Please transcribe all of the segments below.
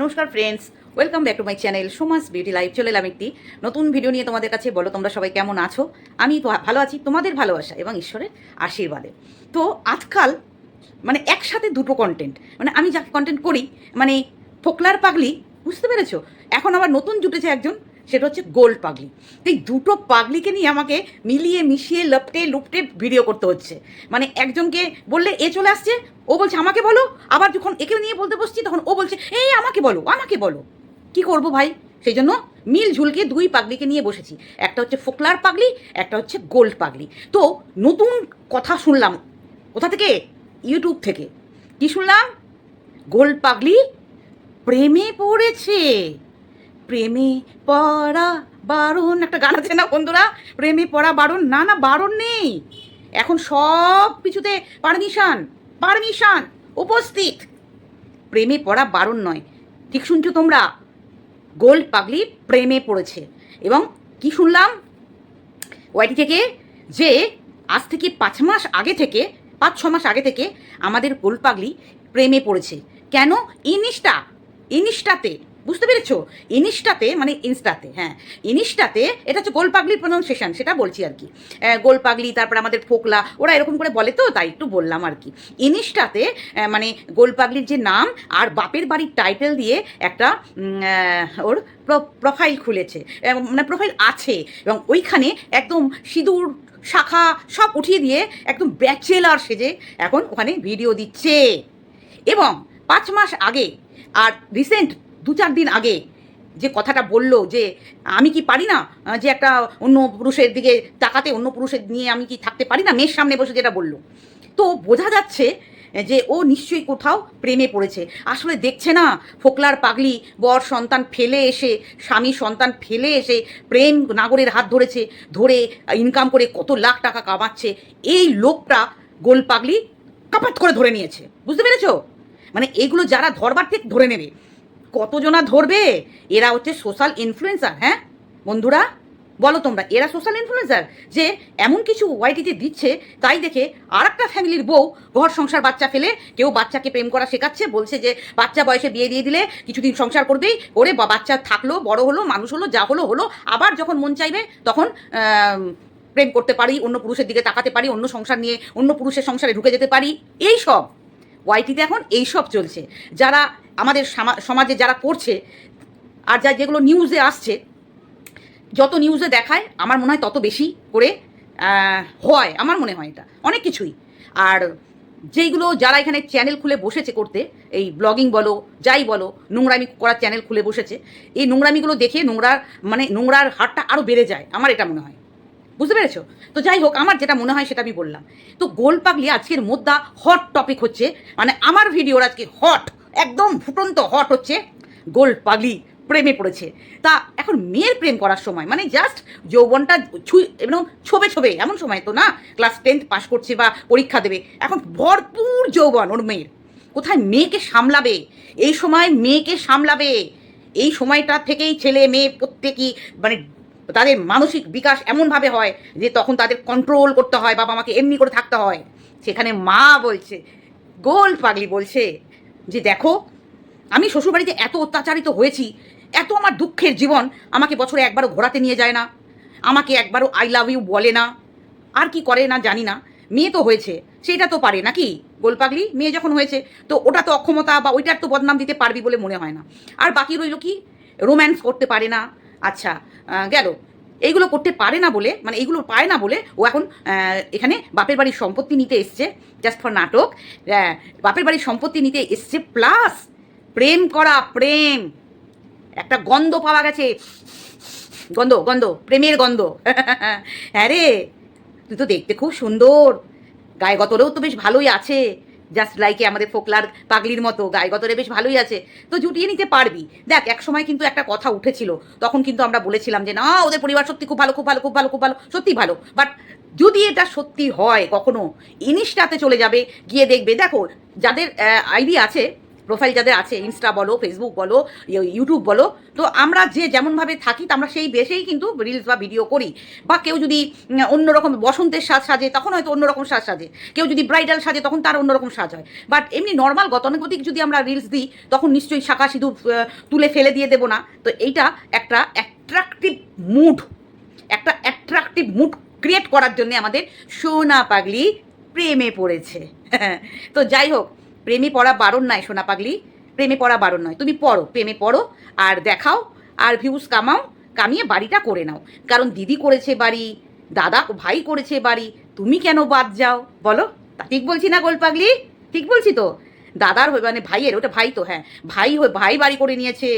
নমস্কার friends welcome back to my channel Soma's beauty life চলে এলাম একটি নতুন ভিডিও নিয়ে তোমাদের কাছে। বলো, তোমরা সবাই কেমন আছো? আমি তো ভালো আছি, তোমাদের ভালোবাসা এবং ঈশ্বরের আশীর্বাদে। তো আজকাল মানে একসাথে দুটো কন্টেন্ট মানে আমি যাকে কন্টেন্ট করি মানে ফোকলার পাগলি, বুঝতে পেরেছ? এখন আবার নতুন জুটেছে একজন সেটা হচ্ছে গোল্ড পাগলি। এই দুটো পাগলিকে নিয়ে আমাকে মিলিয়ে, মিশিয়ে, লপটে, লুপটে ভিডিও করতে হচ্ছে। মানে একজনকে বললে, এ চলে আসছে। ও বলছে, আমাকে বলো। আবার যখন একে নিয়ে বলতে বসছি, তখন ও বলছে, এই, আমাকে বলো আমাকে বলো। কি করব ভাই? সেই জন্য মিল ঝুলকে দুই পাগলিকে নিয়ে বসেছি। একটা হচ্ছে ফোকলার পাগলি, একটা হচ্ছে গোল্ড পাগলি। তো নতুন কথা শুনলাম। কোথা থেকে? ইউটিউব থেকে। কি শুনলাম? গোল্ড পাগলি প্রেমে পড়েছে। প্রেমে পড়া বারণ একটা গান আছে না বন্ধুরা? প্রেমে পড়া বারণ না না বারণ নেই। এখন সব কিছুতে পারমিশন পারমিশন, উপস্থিত। প্রেমে পড়া বারণ নয়। ঠিক শুনছো তোমরা? গোল্ড পাগলি প্রেমে পড়েছে। এবং কি শুনলাম? ওয়াইটি থেকে যে আজ থেকে পাঁচ মাস আগে থেকে, পাঁচ, ছ মাস আগে থেকে আমাদের গোল্ড পাগলি প্রেমে পড়েছে। কেন? ইনিস্টা ইনিস্টাতে বুঝতে পেরেছ? ইনিস্টাতে মানে ইনস্টাতে হ্যাঁ। ইনিস্টাতে এটা হচ্ছে গোল পাগলির প্রনাউন্সিয়েশন সেটা বলছি আর কি। গোলপাগলি, তারপর আমাদের ফোকলা, ওরা এরকম করে বলে তো, তাই একটু বললাম আর কি। ইনিস্টাতে মানে গোলপাগলির যে নাম আর বাপের বাড়ির টাইটেল দিয়ে একটা ওর প্রোফাইল খুলেছে। মানে প্রোফাইল আছে। এবং ওইখানে একদম সিঁদুর, শাখা সব উঠিয়ে দিয়ে একদম ব্যাচেলার সেজে এখন ওখানে ভিডিও দিচ্ছে। এবং পাঁচ মাস আগে আর রিসেন্ট দু চার দিন আগে যে কথাটা বলল যে, আমি কি পারি না যে একটা অন্য পুরুষের দিকে তাকাতে, অন্য পুরুষের নিয়ে আমি কি থাকতে পারি না? মেয়ের সামনে বসে যেটা বলল। তো বোঝা যাচ্ছে যে ও নিশ্চয়ই কোথাও প্রেমে পড়েছে। আসলে দেখছে না, ফোকলার পাগলি, বর সন্তান ফেলে এসে, স্বামী সন্তান ফেলে এসে প্রেম নাগরের হাত ধরেছে, ধরে ইনকাম করে কত লাখ টাকা কামাচ্ছে। এই লোকটা গোল পাগলি, কাপাত করে ধরে নিয়েছে। বুঝতে পেরেছ? মানে এগুলো যারা ধরবার ঠিক ধরে নেবে কতজনা ধরবে? এরা হচ্ছে সোশ্যাল ইনফ্লুয়েন্সার হ্যাঁ? বন্ধুরা, বলো তোমরা, এরা সোশ্যাল ইনফ্লুয়েন্সার যে এমন কিছু ওয়াইটিতে দিচ্ছে, তাই দেখে আর একটা ফ্যামিলির বউ ঘর সংসার বাচ্চা ফেলে, কেউ বাচ্চাকে প্রেম করা শেখাচ্ছে, বলছে যে বাচ্চা বয়সে বিয়ে দিয়ে দিলে কিছুদিন সংসার করবেই বা- বাচ্চা থাকল, বড় হলো, মানুষ হলো, যা হলো হলো, আবার যখন মন চাইবে, তখন প্রেম করতে পারি, অন্য পুরুষের দিকে তাকাতে পারি, অন্য সংসার নিয়ে অন্য পুরুষের সংসারে ঢুকে যেতে পারি, এই সব। ওয়াইটিতে এখন এই সব চলছে। যারা আমাদের সামা- সমাজে যারা করছে আর যা যেগুলো নিউজে আসছে, যত নিউজে দেখায়, আমার মনে হয় তত বেশি করে হয়, আমার মনে হয় এটা। অনেক কিছুই। আর যেইগুলো যারা এখানে চ্যানেল খুলে বসেছে করতে, এই ব্লগিং বলো, যাই বলো, নোংরামি করার চ্যানেল খুলে বসেছে, এই নোংরামিগুলো দেখে নোংরার মানে নোংরার হারটা আরও বেড়ে যায়, আমার এটা মনে হয়। বুঝতে পেরেছ? তো যাই হোক, আমার যেটা মনে হয় সেটা আমি বললাম। তো গোল পাগলি আজকের মোদ্দা হট টপিক হচ্ছে মানে আমার ভিডিওর আজকে হট একদম ফুটন্ত হট হচ্ছে। গোল পাগলি প্রেমে পড়েছে। তা এখন মেয়ের প্রেম করার সময় মানে জাস্ট যৌবনটা ছুঁই এবং ছবে ছবে, এমন সময় তো না ক্লাস টেন্থ পাশ করছে বা পরীক্ষা দেবে। এখন ভরপুর যৌবন ওর মেয়ের। কোথায় মেয়েকে সামলাবে? এই সময় মেয়েকে সামলাবে। এই সময়টা থেকেই ছেলে মেয়ে প্রত্যেকই মানে তাদের মানসিক বিকাশ এমনভাবে হয় যে তখন তাদের কন্ট্রোল করতে হয় বাবা মাকে এমনি করে থাকতে হয়। সেখানে মা বলছে, গোল পাগলি বলছে যে দেখো, আমি শ্বশুরবাড়িতে এত অত্যাচারিত হয়েছি, এত আমার দুঃখের জীবন আমাকে বছরে একবারও ঘোরাতে নিয়ে যায় না, আমাকে একবারও আই লাভ ইউ বলে না, আর কি করে না জানি না, মেয়ে তো হয়েছে, সেটা তো পারে নাকি? গোলপাগলি, মেয়ে যখন হয়েছে, তো ওটা তো অক্ষমতা বা ওইটার তো বদনাম দিতে পারবি বলে মনে হয় না। আর বাকি রইল কি? রোম্যান্স করতে পারে না। আচ্ছা গেল। এইগুলো করতে পারে না বলে মানে এইগুলো পায় না বলে ও এখন এখানে বাপের বাড়ির সম্পত্তি নিতে এসছে জাস্ট ফর নাটক। আহ, বাপের বাড়ির সম্পত্তি নিতে এসছে প্লাস প্রেম করা প্রেম। একটা গন্ধ পাওয়া গেছে। গন্ধ গন্ধ প্রেমের গন্ধ। হ্যাঁ রে তুই তো দেখতে খুব সুন্দর। গায়ে গতরেও তো বেশ ভালোই আছে। জাস্ট লাইকে আমাদের ফোকলার পাগলির মতো গায়ে গতরে বেশ ভালোই আছে। তো জুটিয়ে নিতে পারবি। দেখ, এক সময় কিন্তু একটা কথা উঠেছিল, তখন কিন্তু আমরা বলেছিলাম যে, না, ওদের পরিবার সত্যি খুব ভালো খুব ভালো খুব ভালো খুব ভালো সত্যি ভালো। বাট যদি এটা সত্যি হয়, কখনো, ইনিশটাতে চলে যাবে, গিয়ে দেখবে। দেখো, যাদের আইডি আছে প্রোফাইল যাদের আছে ইনস্টা বলো ফেসবুক বলো ইউটিউব বলো, তো আমরা যে যেমনভাবে থাকি আমরা সেই বেশেই কিন্তু রিলস বা ভিডিও করি। বা কেউ যদি অন্যরকম বসন্তের সাজ সাজে, তখন হয়তো অন্যরকম সাজ সাজে। কেউ যদি ব্রাইডাল সাজে, তখন তার অন্যরকম সাজ হয়। বাট এমনি নর্মাল গতানুগতিক যদি আমরা রিলস দিই, তখন নিশ্চয়ই শাখা সিঁদুর তুলে ফেলে দিয়ে দেবো না। তো এইটা একটা অ্যাট্রাকটিভ মুড একটা অ্যাট্রাকটিভ মুড ক্রিয়েট করার জন্য আমাদের সোনা পাগলি প্রেমে পড়েছে। তো যাই হোক প্রেমে পড়া বারণ নয় সোনা পাগলি। প্রেমে পড়া বারণ নয়। তুমি পড়ো, প্রেমে পড়ো আর দেখাও আর ভিউজ কামাও, কামিয়ে বাড়িটা করে নাও। কারণ দিদি করেছে বাড়ি, দাদা ভাই করেছে বাড়ি, তুমি কেন বাদ যাও? বলো, তা ঠিক বলছি না গোল পাগলি? ঠিক বলছি তো? দাদার হয়ে মানে ভাইয়ের, ওটা ভাই তো হ্যাঁ। ভাই হয়ে, ভাই বাড়ি করে নিয়েছে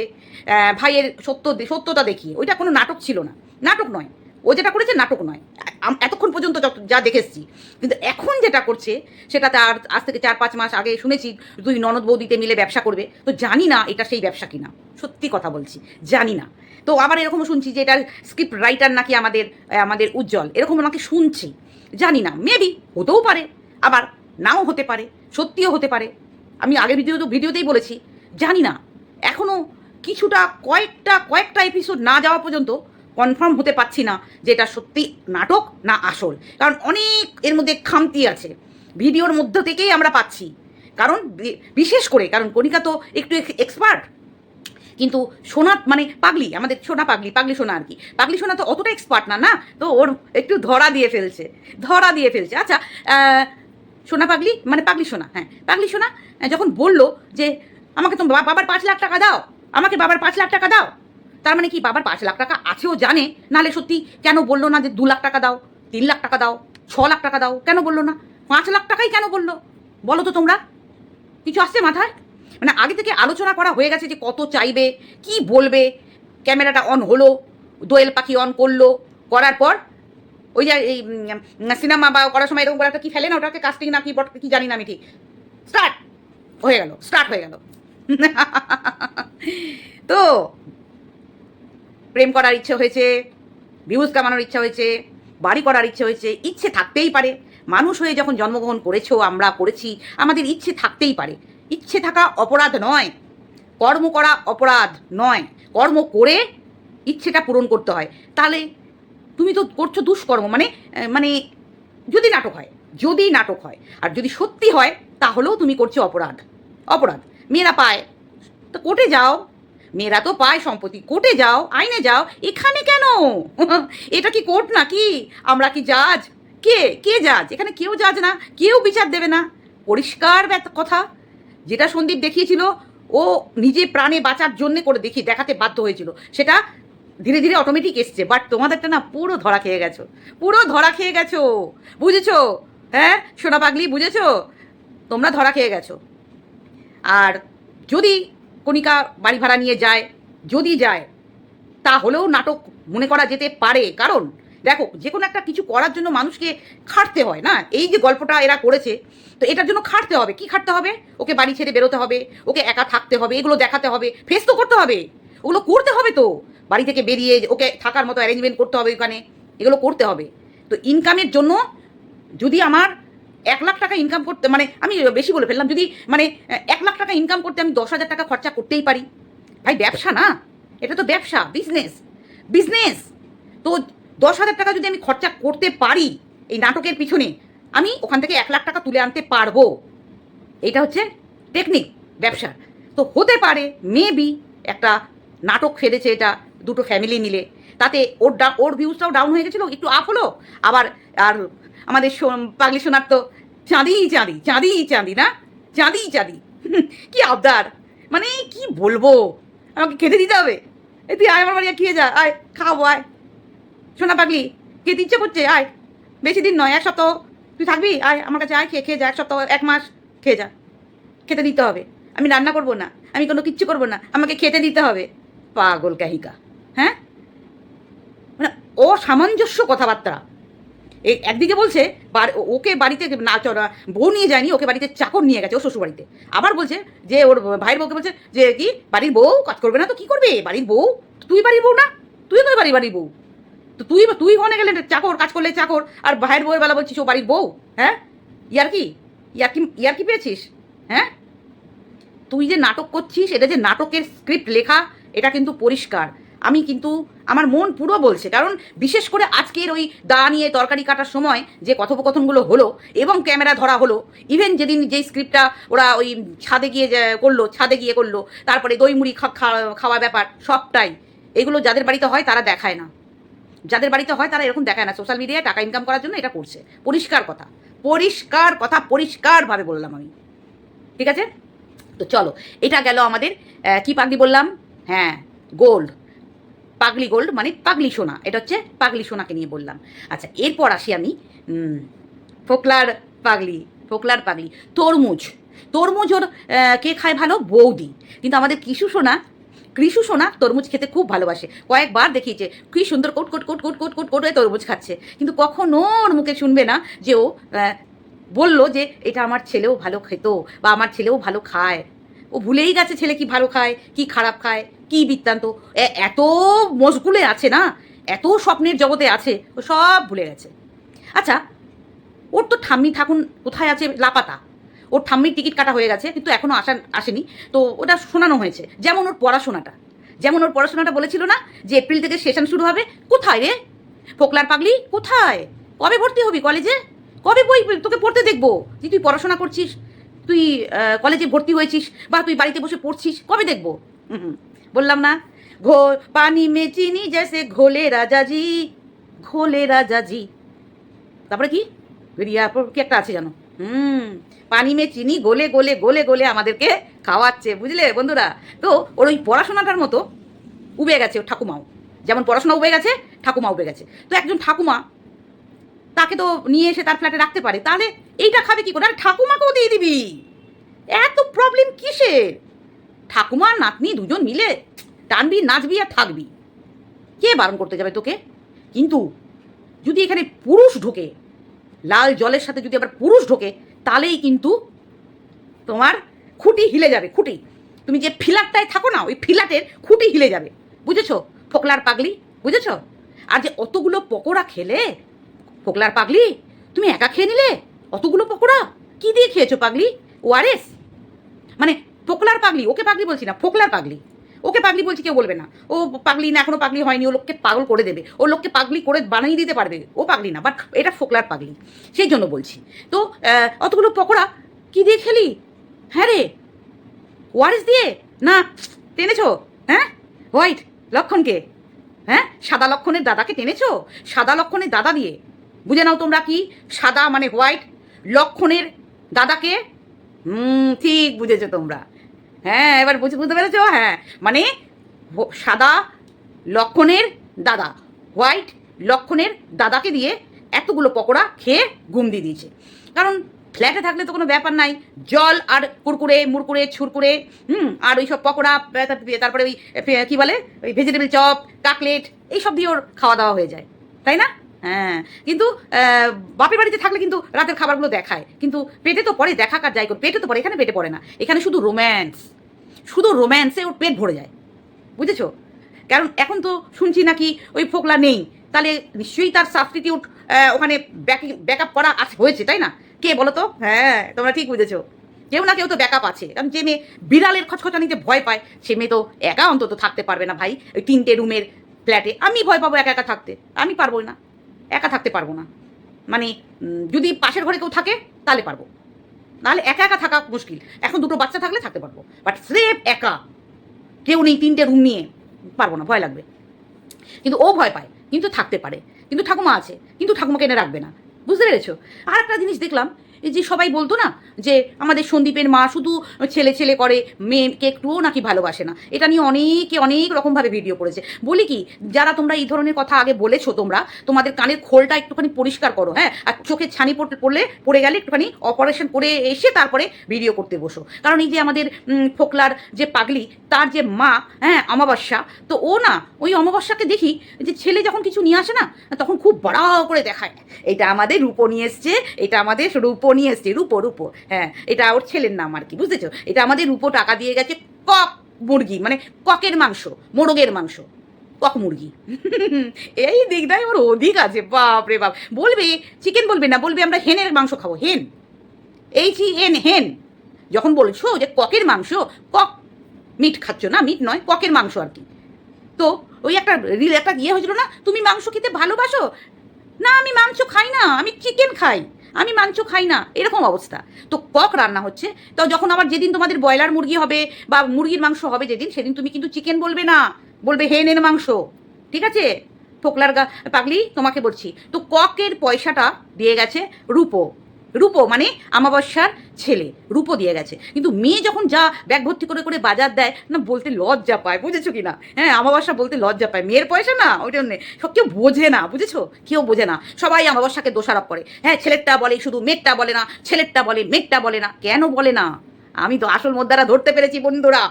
ভাইয়ের সত্য, সত্যতা দেখিয়ে। ওইটা কোনো নাটক ছিল না। নাটক নয়। ও যেটা করেছে, নাটক নয়। এতক্ষণ পর্যন্ত যা দেখেছি। কিন্তু এখন যেটা করছে সেটা তার আজ থেকে চার পাঁচ মাস আগে শুনেছি, দুই ননদ বৌদিতে মিলে ব্যবসা করবে। তো জানি না এটা সেই ব্যবসা কিনা। সত্যি কথা বলছি, জানি না। তো আবার এরকমও শুনছি যে এটার স্ক্রিপ্ট রাইটার নাকি আমাদের আমাদের উজ্জ্বল। এরকম নাকি শুনছি। জানি না, মেবি হতেও পারে, আবার নাও হতে পারে, সত্যিও হতে পারে। আমি আগের ভিডিও তো ভিডিওতেই বলেছি, জানি না। এখনও কিছুটা, কয়েকটা কয়েকটা এপিসোড না যাওয়া পর্যন্ত কনফার্ম হতে পারছি না যে এটা সত্যি নাটক না আসল। কারণ অনেক এর মধ্যে খামতি আছে। ভিডিওর মধ্য থেকেই আমরা পাচ্ছি। কারণ বিশেষ করে, কারণ কণিকা তো একটু এক্সপার্ট কিন্তু সোনা মানে পাগলি, আমাদের সোনা পাগলি পাগলি সোনা আর কি। পাগলি সোনা তো অতটা এক্সপার্ট না না? তো ওর একটু ধরা দিয়ে ফেলছে। ধরা দিয়ে ফেলছে। আচ্ছা সোনা পাগলি মানে পাগলি সোনা হ্যাঁ পাগলি সোনা যখন বলল যে, আমাকে তো বাবার পাঁচ লাখ টাকা দাও, আমাকে বাবার পাঁচ লাখ টাকা দাও। তার মানে কি বাবার পাঁচ লাখ টাকা আছেও জানে? নাহলে সত্যি কেন বলল না যে দু লাখ টাকা দাও, তিন লাখ টাকা দাও, ছ লাখ টাকা দাও? কেন বলল না? পাঁচ লাখ টাকাই কেন বলল? বলো তো তোমরা। কিছু আসছে মাথায়? মানে আগে থেকে আলোচনা করা হয়ে গেছে যে কত চাইবে, কি বলবে। ক্যামেরাটা অন হলো, দোয়েল পাখি অন করল, করার পর ওই যে এই সিনেমা বা করার সময় এরকম একটা কি ফেলে না ওটাকে কাস্টিং না কি বট, কি জানি না আমি ঠিক। স্টার্ট হয়ে গেল স্টার্ট হয়ে গেল। তো প্রেম করার ইচ্ছে হয়েছে ভিউজ কামানোর ইচ্ছা হয়েছে, বাড়ি করার ইচ্ছে হয়েছে, ইচ্ছে থাকতেই পারে। মানুষ হয়ে যখন জন্মগ্রহণ করেছ, আমরা করেছি, আমাদের ইচ্ছে থাকতেই পারে। ইচ্ছে থাকা অপরাধ নয়, কর্ম করা অপরাধ নয়, কর্ম করে ইচ্ছেটা পূরণ করতে হয়। তাহলে তুমি তো করছ দুষ্কর্ম মানে মানে যদি নাটক হয়, যদি নাটক হয়, আর যদি সত্যি হয়, তাহলেও তুমি করছ অপরাধ অপরাধ। মেয়েরা পায়, তো কোর্টে যাও মেয়েরা তো পায় সম্পত্তি। কোর্টে যাও, আইনে যাও। এখানে কেন? এটা কি কোর্ট নাকি? আমরা কি জাজ? কে? কে জাজ? এখানে কেউ জাজ না, কেউ বিচার দেবে না। পরিষ্কার কথা। যেটা সন্দীপ দেখিয়েছিল, ও নিজে প্রাণে বাঁচার জন্য করে দেখি, দেখাতে বাধ্য হয়েছিল। সেটা ধীরে ধীরে অটোমেটিক এসছে বাট তোমাদেরটা না পুরো ধরা খেয়ে গেছো। পুরো ধরা খেয়ে গেছো। বুঝেছ? হ্যাঁ? সোনা পাগলি, বুঝেছ? তোমরা ধরা খেয়ে গেছো। আর যদি কণিকা বাড়ি ভাড়া নিয়ে যায়, যদি যায়, তাহলেও নাটক মনে করা যেতে পারে। কারণ, দেখো, যে কোনো একটা কিছু করার জন্য মানুষকে খাটতে হয় না? এই যে গল্পটা এরা করেছে, তো এটার জন্য খাটতে হবে। কি খাটতে হবে? ওকে বাড়ি ছেড়ে বেরোতে হবে, ওকে একা থাকতে হবে, এগুলো দেখাতে হবে ফেস তো করতে হবে। ওগুলো করতে হবে তো। বাড়ি থেকে বেরিয়ে ওকে থাকার মতো অ্যারেঞ্জমেন্ট করতে হবে ওখানে। এগুলো করতে হবে। তো ইনকামের জন্য যদি আমার এক লাখ টাকা ইনকাম করতে মানে আমি বেশি বলে ফেললাম, যদি মানে এক লাখ টাকা ইনকাম করতে আমি দশ হাজার টাকা খরচা করতেই পারি। ভাই, ব্যবসা না। এটা তো ব্যবসা বিজনেস বিজনেস তো দশ হাজার টাকা যদি আমি খরচা করতে পারি এই নাটকের পিছনে, আমি ওখান থেকে এক লাখ টাকা তুলে আনতে পারব। এটা হচ্ছে টেকনিক ব্যবসার তো হতে পারে মেবি একটা নাটক ফেলেছে এটা দুটো ফ্যামিলি মিলে। তাতে ওর ডা ওর ভিউজটাও ডাউন হয়ে গেছিল, একটু আপ হলো। আবার আর আমাদের পাগলি সোনার তো চাঁদি চাঁদি চাঁদি চাঁদি, না? চাঁদি চাঁদি। কি আবদার। মানে কি বলব? আমাকে খেতে দিতে হবে। এই তুই আয় আমার বাড়ি খেয়ে যা, আয় খাওয়াবো আয়। সোনা পাগলি, খেতে ইচ্ছে করছে, আয়। বেশি দিন নয়, এক সপ্তাহ। তুই থাকবি? আয়, আমার কাছে আয়, খেয়ে খেয়ে যা, এক সপ্তাহ, এক মাস, খেয়ে যা। খেতে দিতে হবে। আমি রান্না করব না। আমি কোনো কিচ্ছু করব না। আমাকে খেতে দিতে হবে। পাগল কাহিকা হ্যাঁ? মানে অসামঞ্জস্য কথাবার্তা। একদিকে বলছে ওকে বাড়িতে না বউ নিয়ে যায়নি, ওকে বাড়িতে চাকর নিয়ে গেছে, ও শ্বশুর বাড়িতে। আবার বলছে যে ওর ভাইয়ের বউকে বলছে যে কি, বাড়ির বউ কাজ করবে না তো কি করবে? বাড়ির বউ? তুই বাড়ির বউ না? তুই তো বাড়ি বাড়ির বউ। তো তুই তুই ওখানে গেলে চাকর, কাজ করলে চাকর, আর ভাইয়ের বউয়ের বেলা বলছিস ও বাড়ির বউ? হ্যাঁ? ইয়ার কি? ইয়ার কি ইয়ার কি পেয়েছিস? হ্যাঁ? তুই যে নাটক করছিস, এটা যে নাটকের স্ক্রিপ্ট লেখা, এটা কিন্তু পরিষ্কার। আমি কিন্তু আমার মন পুরো বলছে। কারণ বিশেষ করে আজকের ওই দা নিয়ে তরকারি কাটার সময় যে কথোপকথনগুলো হলো এবং ক্যামেরা ধরা হলো ইভেন যেদিন যেই স্ক্রিপ্টটা ওরা ওই ছাদে গিয়ে করল, ছাদে গিয়ে করল, তারপরে দই মুড়ি খাওয়া ব্যাপার সবটাই। এগুলো যাদের বাড়িতে হয় তারা দেখায় না। যাদের বাড়িতে হয় তারা এরকম দেখায় না। সোশ্যাল মিডিয়ায় টাকা ইনকাম করার জন্য এটা করছে। পরিষ্কার কথা। পরিষ্কার কথা পরিষ্কারভাবে বললাম আমি। ঠিক আছে? তো চলো, এটা গেল আমাদের কি পাগলি বললাম? হ্যাঁ গোল্ড পাগলি গোল্ড মানে পাগলি সোনা। এটা হচ্ছে পাগলি সোনাকে নিয়ে বললাম। আচ্ছা এরপর আসি আমি ফোকলার পাগলি ফোকলার পাগলি, তরমুজ। তরমুজ ওর কে খায় ভালো? বৌদি। কিন্তু আমাদের কিশু সোনা, কৃষু সোনা তরমুজ খেতে খুব ভালোবাসে। কয়েকবার দেখিয়েছে, কি সুন্দর coat coat coat coat coat coat coat তরমুজ খাচ্ছে। কিন্তু কখনো ওর মুখে শুনবে না যে ও বলল যে এটা আমার ছেলেও ভালো খেত বা আমার ছেলেও ভালো খায়। ও ভুলেই গেছে ছেলে কি ভালো খায়, কি খারাপ খায়, কি বৃত্তান্ত। এত মশগুলে আছে না? এত স্বপ্নের জগতে আছে, ও সব ভুলে গেছে। আচ্ছা ওর তো ঠাম্মি ঠাকুন কোথায় আছে লাপাতা? ওর ঠাম্মির টিকিট কাটা হয়ে গেছে, কিন্তু এখনও আসা আসেনি। তো ওটা শোনানো হয়েছে। যেমন ওর পড়াশোনাটা। যেমন ওর পড়াশোনাটা বলেছিল না যে এপ্রিল থেকে সেশন শুরু হবে, কোথায় রে? ফোকলার পাগলি, কোথায়? কবে ভর্তি হবি কলেজে? কবে বই তোকে পড়তে দেখব? যে তুই পড়াশোনা করছিস তুই কলেজে ভর্তি হয়েছিস বা তুই বাড়িতে বসে পড়ছিস, কবে দেখব? বললাম না। ঘো পানি মে চিনি জেসে ঘোলে রাজাজি ঘোলে রাজাজি। তারপরে কি? কি একটা আছে জানো? হুম, পানি মে চিনি গোলে গোলে গোলে গোলে আমাদেরকে খাওয়াচ্ছে, বুঝলে বন্ধুরা? তো ওর ওই পড়াশোনাটার মতো উবে গেছে ওর ঠাকুমাও। যেমন পড়াশোনা উবে গেছে ঠাকুমা উবে গেছে। তো একজন ঠাকুমা তাকে তো নিয়ে এসে তার ফ্ল্যাটে রাখতে পারে। তাহলে এইটা খাবে কি করে? আরে ঠাকুমাকেও দিয়ে দিবি। এত প্রবলেম কিসের ঠাকুমা আর নাতনি দুজন মিলে টানবি, নাচবি আর থাকবি। কে বারণ করতে যাবে তোকে? কিন্তু যদি এখানে পুরুষ ঢোকে, লাল জলের সাথে যদি আবার পুরুষ ঢোকে, তাহলেই কিন্তু তোমার খুঁটি হিলে যাবে, খুঁটি। তুমি যে ফিলারটায় থাকো না, ওই ফিলাটের খুঁটি হিলে যাবে। বুঝেছ? ফোকলার পাগলি, বুঝেছ? আর যে অতগুলো পকোড়া খেলে ফোকলার পাগলি? তুমি একা খেয়ে নিলে? অতগুলো পকোড়া? কি দিয়ে খেয়েছো পাগলি? ওআরএস মানে ফোকলার পাগলি, ওকে পাগলি বলছি না, ফোকলার পাগলি। ওকে পাগলি বলছি কেউ বলবে না। ও পাগলি না, এখনও পাগলি হয়নি, ও লোককে পাগল করে দেবে। ও লোককে পাগলি করে বানিয়ে দিতে পারবে। ও পাগলি না বাট এটা ফোকলার পাগলি। সেই জন্য বলছি। তো অতগুলো পকোড়া কি দিয়ে খেলি? হ্যাঁ রে। ওয়ারিস দিয়ে? না, টেনেছো? হ্যাঁ? হোয়াইট লক্ষণকে? হ্যাঁ? সাদা লক্ষণের দাদাকে টেনেছো? সাদা লক্ষণের দাদা দিয়ে? বুঝে নাও তোমরা কি? সাদা মানে হোয়াইট। লক্ষণের দাদাকে? হুম, ঠিক বুঝেছ তোমরা। হ্যাঁ এবার বুঝে বুঝতে পেরেছ? হ্যাঁ মানে সাদা লক্ষণের দাদা। হোয়াইট লক্ষণের দাদাকে দিয়ে এতগুলো পকোড়া খেয়ে ঘুম দিয়ে দিয়েছে। কারণ ফ্ল্যাটে থাকলে তো কোনো ব্যাপার নাই। জল আর কুরকুরে, মুরকুরে, ছুরকুরে, হুম, আর ওই সব পকোড়া তারপরে ওই কী বলে? ওই ভেজিটেবল চপ, কাকলেট, এইসব দিয়ে ওর খাওয়া দাওয়া হয়ে যায়। তাই না? হ্যাঁ কিন্তু বাপের বাড়িতে থাকলে কিন্তু রাতের খাবারগুলো দেখায়। কিন্তু পেটে তো পড়ে দেখা কার যাই পেটে তো পড়ে, এখানে পেটে পড়ে না। এখানে শুধু রোম্যান্স শুধু রোম্যান্সে ওর পেট ভরে যায়। বুঝেছ? কারণ এখন তো শুনছি নাকি ওই ফোকলা নেই। তাহলে নিশ্চয়ই তার সাবস্টিটিউট ওখানে ব্যাক ব্যাকআপ করা হয়েছে, তাই না? কে বলো তো? হ্যাঁ তোমরা ঠিক বুঝেছ। কেউ না কেউ তো ব্যাকআপ আছে। কারণ যে মেয়ে বিড়ালের খচখচানিতে ভয় পায়, সে মেয়ে তো একা অন্তত থাকতে পারবে না ভাই। ওই তিনটে রুমের ফ্ল্যাটে আমি ভয় পাবো একা একা থাকতে। আমি পারব না। একা থাকতে পারব না। মানে যদি পাশের ঘরে কেউ থাকে, তাহলে পারব। নাহলে একা একা থাকা মুশকিল। এখন দুটো বাচ্চা থাকলে থাকতে পারব। বাট স্রেফ একা। কেউ নেই তিনটে রুম নিয়ে। পারব না, ভয় লাগবে। কিন্তু ও ভয় পায়। কিন্তু থাকতে পারে। কিন্তু ঠাকুমা আছে। কিন্তু ঠাকুমাকে এনে রাখবে না। বুঝতে পেরেছ? আর একটা জিনিস দেখলাম। এই যে সবাই বলতো না যে আমাদের সন্দীপের মা শুধু ছেলে ছেলে করে, মেয়েকে একটুও নাকি ভালোবাসে না। এটা নিয়ে অনেকে অনেক রকমভাবে ভিডিও করেছে। বলি কি, যারা তোমরা এই ধরনের কথা আগে বলেছ তোমরা, তোমাদের কানের খোলটা একটুখানি পরিষ্কার করো হ্যাঁ? আর চোখে ছানি পড়লে, পড়ে গেলে একটুখানি অপারেশন করে এসে তারপরে ভিডিও করতে বসো। কারণ এই যে আমাদের ফোকলার যে পাগলি, তার যে মা হ্যাঁ অমাবস্যা, তো ও না, ওই অমাবস্যাকে দেখি যে ছেলে যখন কিছু নিয়ে আসে না, তখন খুব বড় করে দেখায়। এটা আমাদের রূপো নিয়ে এসছে, এটা আমাদের রূপো নিয়ে এসছে, রূপো রূপো। হ্যাঁ এটা ওর ছেলের নাম আর কি বুঝতেছো এটা আমাদের রূপো টাকা দিয়ে গেছে কক মুরগি মানে ককের মাংস, মোরগের মাংস, কক মুরগি। এই দিকটাই ওর অধিক আছে, বাপ রে বাপ। বলবে, চিকেন বলবে না, বলবে আমরা হেনের মাংস খাব, হেন। এইচ ই এন হেন। যখন বলছো যে ককের মাংস, কক মিট খাচ্ছ না, মিট নয় ককের মাংস আর কি। তো ওই একটা রিল একটা ইয়ে হয়েছিল না, তুমি মাংস খেতে ভালোবাসো? না, আমি মাংস খাই না, আমি চিকেন খাই। আমি মাংস খাই না, এরকম অবস্থা। তো কক রান্না হচ্ছে। তো যখন আবার যেদিন তোমাদের ব্রয়লার মুরগি হবে বা মুরগির মাংস হবে যেদিন, সেদিন তুমি কিন্তু চিকেন বলবে না। বলবে হেনের মাংস। ঠিক আছে? ফোকলার গা, পাগলি, তোমাকে বলছি। তো ককের পয়সাটা দিয়ে গেছে রূপো। রূপো মানে আমাবস্যার ছেলে, রূপো দিয়ে গেছে। কিন্তু মেয়ে যখন যা ব্যাগ ভর্তি করে করে বাজার দেয়, না বলতে লজ্জা পায়, বুঝেছ কি না? হ্যাঁ আমাবস্যা বলতে লজ্জা পায়। মেয়ের পয়সা না, ওই জন্যে সব কেউ বোঝে না, বুঝেছ? কেউ বোঝে না। সবাই আমাবস্যাকে দোষারোপ করে। হ্যাঁ ছেলেরটা বলে, শুধু মেঘটা বলে না, ছেলেরটা বলে মেঘটা বলে না, কেন বলে না? আমি তো আসল মোদ্দারা ধরতে পেরেছি, বন্ধুরা।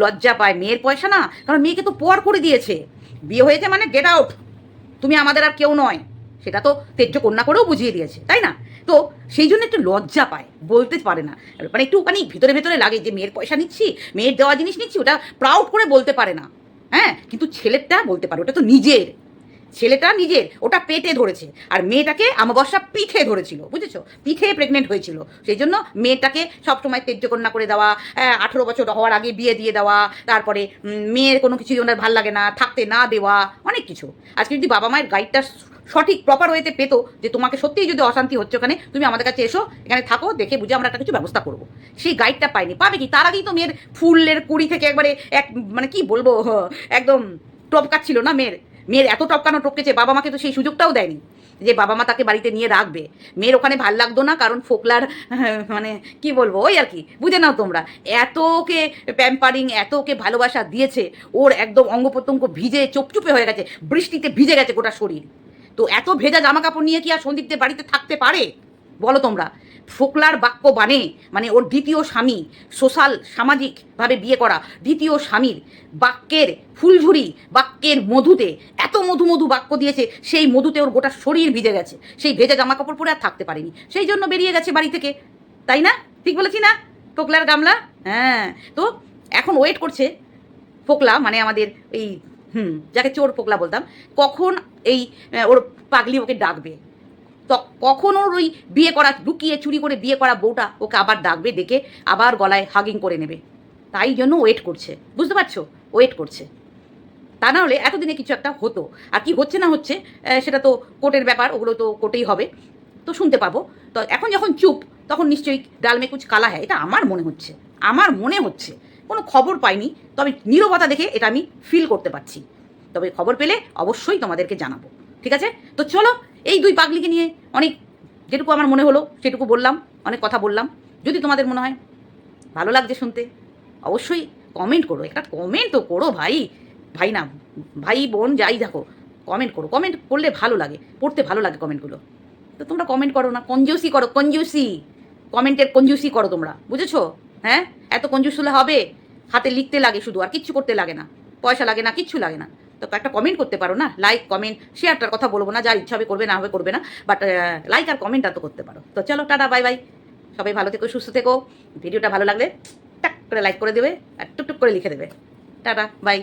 লজ্জা পায় মেয়ের পয়সা না, কারণ মেয়েকে তো পর করে দিয়েছে। বিয়ে হয়েছে মানে গেট আউট তুমি আমাদের আর কেউ নয়। সেটা তো তেজ্য কন্যা করেও বুঝিয়ে দিয়েছে, তাই না? তো সেই জন্য একটু লজ্জা পায়, বলতে পারে না। মানে একটু একটুখানি ভিতরে ভেতরে লাগে যে মেয়ের পয়সা নিচ্ছি, মেয়ের দেওয়া জিনিস নিচ্ছি, ওটা প্রাউড করে বলতে পারে না। হ্যাঁ কিন্তু ছেলেরটা বলতে পারে, ওটা তো নিজের। ছেলেটা নিজের, ওটা পেটে ধরেছে। আর মেয়েটাকে আমাবস্যা পিঠে ধরেছিল, বুঝেছ? পিঠে প্রেগনেন্ট হয়েছিল। সেই জন্য মেয়েটাকে সবসময় তেজ্যকন্যা করে দেওয়া আঠেরো বছর হওয়ার আগে বিয়ে দিয়ে দেওয়া, তারপরে মেয়ের কোনো কিছু ওনার ভালো লাগে না, থাকতে না দেওয়া, অনেক কিছু। আজকে যদি বাবা মায়ের গাইডটা সঠিক প্রপার ওয়েতে পেতো যে তোমাকে সত্যিই যদি অশান্তি হচ্ছে ওখানে, তুমি আমাদের কাছে এসো, এখানে থাকো, দেখে বুঝে আমরা একটা কিছু ব্যবস্থা করব। সেই গাইডটা পাইনি। পাবে কি? তার আগেই তো মেয়ের ফুলের কুড়ি থেকে একবারে এক মানে কি বলব একদম টপকাচ্ছিল না মেয়ের। মেয়ের এত টপকানো টপকেছে, বাবা মাকে তো সেই সুযোগটাও দেয়নি যে বাবা মা তাকে বাড়িতে নিয়ে রাখবে। মেয়ের ওখানে ভালো লাগতো না, কারণ ফোকলার মানে কি বলব, ওই আর কি, বুঝে নাও তোমরা। এত ওকে প্যাম্পারিং এত ওকে ভালোবাসা দিয়েছে, ওর একদম অঙ্গ প্রত্যঙ্গ ভিজে, চুপচুপে হয়ে গেছে, বৃষ্টিতে ভিজে গেছে গোটা শরীর। তো এত ভেজা জামা কাপড় নিয়ে কি আর সন্দীপদের বাড়িতে থাকতে পারে? বলো তোমরা। ফোকলার বাক্য বানে মানে ওর দ্বিতীয় স্বামী, সোশ্যাল, সামাজিকভাবে বিয়ে করা দ্বিতীয় স্বামীর বাক্যের ফুলঝুরি, বাক্যের মধুতে এত মধু মধু বাক্য দিয়েছে, সেই মধুতে ওর গোটা শরীর ভিজে গেছে। সেই ভেজা জামা কাপড় পরে আর থাকতে পারেনি। সেই জন্য বেরিয়ে গেছে বাড়ি থেকে। তাই না? ঠিক বলেছি না? ফোকলার গামলা? হ্যাঁ। তো এখন ওয়েট করছে ফোকলা মানে আমাদের এই হুম, যাকে চোর পোকলা বলতাম, কখন এই ওর পাগলি ওকে ডাকবে? তো কখন ওর ওই বিয়ে করা, লুকিয়ে চুরি করে বিয়ে করা বউটা ওকে আবার ডাকবে ডেকে আবার গলায় হাগিং করে নেবে? তাই জন্য ওয়েট করছে। বুঝতে পারছ? ওয়েট করছে। তা না হলে এতদিনে কিছু একটা হতো। আর কি হচ্ছে না হচ্ছে সেটা তো কোর্টের ব্যাপার, ওগুলো তো কোর্টেই হবে। তো শুনতে পাবো। তো এখন যখন চুপ, তখন নিশ্চয়ই ডাল মে কুচ কালা হ্যাঁ এটা আমার মনে হচ্ছে। আমার মনে হচ্ছে কোনো খবর পাইনি, তবে নীরবতা দেখে এটা আমি ফিল করতে পারছি। তবে খবর পেলে অবশ্যই তোমাদেরকে জানাব, ঠিক আছে? তো চলো, এই দুই পাগলিকে নিয়ে অনেক যেটুকু আমার মনে হলো, সেটুকু বললাম, অনেক কথা বললাম। যদি তোমাদের মনে হয় ভালো লাগছে শুনতে, অবশ্যই কমেন্ট করো। একটা কমেন্ট তো করো ভাই। ভাই না, ভাই, বোন, যাই দেখো কমেন্ট করো। কমেন্ট করলে ভালো লাগে, পড়তে ভালো লাগে কমেন্টগুলো তো তোমরা কমেন্ট করো না কঞ্জুসি করো কঞ্জুসি কমেন্টের কঞ্জুসি করো তোমরা, বুঝেছ? হ্যাঁ? এত কঞ্জুস হলে হবে? হাতে লিখতে লাগে শুধু, আর কিচ্ছু করতে লাগে না। পয়সা লাগে না, কিচ্ছু লাগে না। তো একটা কমেন্ট করতে পারো না? লাইক কমেন্ট শেয়ারটার কথা বলব না যা ইচ্ছা হবে করবে, না হবে করবে না। বাট লাইক আর কমেন্টটা তো করতে পারো। তো চলো, টাটা বাই বাই সবাই ভালো থেকো, সুস্থ থেকো। ভিডিওটা ভালো লাগলে টাক করে লাইক করে দেবে, আর টুকটুক করে লিখে দেবে। Tata bye